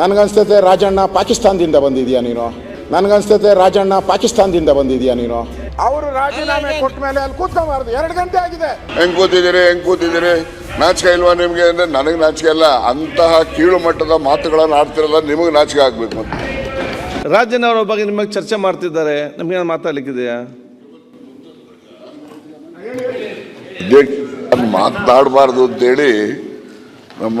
ನನಗನ್ಸ್ತೈತೆ ರಾಜಣ್ಣ ಪಾಕಿಸ್ತಾನದಿಂದ ಬಂದಿದ್ಯಾ ನೀನು? ನನಗನ್ಸ್ತೈತೆ ರಾಜಣ್ಣ ಪಾಕಿಸ್ತಾನದಿಂದ ಬಂದಿದ್ಯಾ ನೀನು? ಅವರು ರಾಜೀನಾಮೆ ಕೊಟ್ಟ ಮೇಲೆ ಅಲ್ಲಿ ಕೂತ್ಕೊಬಾರ್ದು. ಎರಡು ಗಂಟೆ ಆಗಿದೆ. ಹೆಂಗ್ ಕೂತಿದ್ದೀರಿ ಹೆಂಗ್ ಕೂತಿದ್ದೀರಿ? ನಾಚಿಕೆ ಇಲ್ವಾ ನಿಮಗೆ? ಅಂದ್ರೆ ನನಗೆ ನಾಚಿಕೆ ಅಲ್ಲ ಅಂತಹ ಕೀಳು ಮಟ್ಟದ ಮಾತುಗಳನ್ನು ಆಡ್ತಿರಲ್ಲ ನಿಮಗೆ ನಾಚಿಕೆ ಆಗಬೇಕು ಮತ್ತೆ. ರಾಜನ್ ಅವರ ಬಗ್ಗೆ ನಿಮಗೆ ಚರ್ಚೆ ಮಾಡ್ತಿದ್ದಾರೆ. ನಮಗೆ ಮಾತಾಡ್ಲಿಕ್ಕಿದೆಯಾ ಮಾತಾಡಬಾರ್ದು ಮಾತನಾಡಬಾರ್ದು ಅಂತೇಳಿ ನಮ್ಮ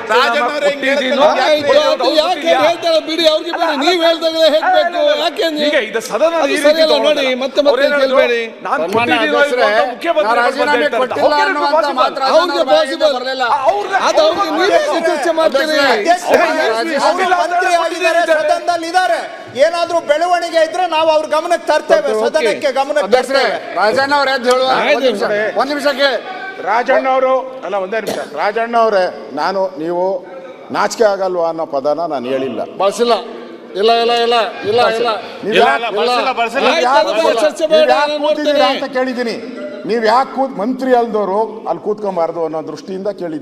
ಬಿಡಿ ಅವ್ರಿಗೆ ನೀವ್ ನೀವು ಹೇಳ್ದಾಗಲೇ ಹೇಳ್ಬೇಕು. ಯಾಕೆ ಈಗ ಸದನ ನೋಡಿ. ಮತ್ತೆ ಮತ್ತೆ ಕೇಳ್ಬೇಡಿ. ನಾನು. ಕೊಟ್ಟಿಲ್ಲ ಅವ್ರಿಗೆ ಅನ್ನುವಂತ ಮಾತ್ರ ಅವ್ರಿಗೆ ಪಾಸಿಬಲ್ ಅದು ಅವ್ರಿಗೆ ನೀವೇ ಚರ್ಚೆ ಮಾಡ್ತೀರಿ. ಅವ್ರು ಮಂತ್ರಿ ಆಗಿದ್ದಾರೆ ಸದನದಲ್ಲಿ ಇದ್ದಾರೆ ಏನಾದ್ರೂ ಬೆಳವಣಿಗೆ ಇದ್ರೆ ನಾವು ಅವ್ರ ಗಮನಕ್ಕೆ ತರ್ತೇವೆ ಸದನಕ್ಕೆ ಗಮನಕ್ಕೆ ತರ್ತೇವೆ. ರಾಜಣ್ಣ ಅವ್ರ ಎದ್ದು ಹೇಳುವ. ಒಂದ್ ನಿಮಿಷಕ್ಕೆ ರಾಜಣ್ಣ ಅವರು ಅಲ್ಲ ಒಂದೇ ನಿಮಿಷ. ರಾಜಣ್ಣ ಅವರೇ ನಾನು ನೀವು ನಾಚಿಕೆ ಆಗಲ್ವಾ ಅನ್ನೋ ಪದನ ನಾನು ಹೇಳಿಲ್ಲ. ಬಳಸಿಲ್ಲ. ಇಲ್ಲ ಇಲ್ಲ ಇಲ್ಲ ಇಲ್ಲ ಇಲ್ಲ. ನೀವು ಯಾಕೆ-. ಆಯ್ತು, ಅದ್ರ ಬಗ್ಗೆ ಚರ್ಚೆ ನೀವು ಬೇಡ ಯಾಕೆ ನಾನು ಕೂತಿದ್ದೀರಾ ಅಂತ ಕೇಳಿದ್ದೀನಿ. ನೀವು ಯಾಕೆ ಕೂತ್ ಮಂತ್ರಿ ಅಲ್ದವರು ಅಲ್ಲಿ ಕೂತ್ಕೊಂಬಾರ್ದು ಅನ್ನೋ ದೃಷ್ಟಿಯಿಂದ ಕೇಳಿದ್ದೀನಿ.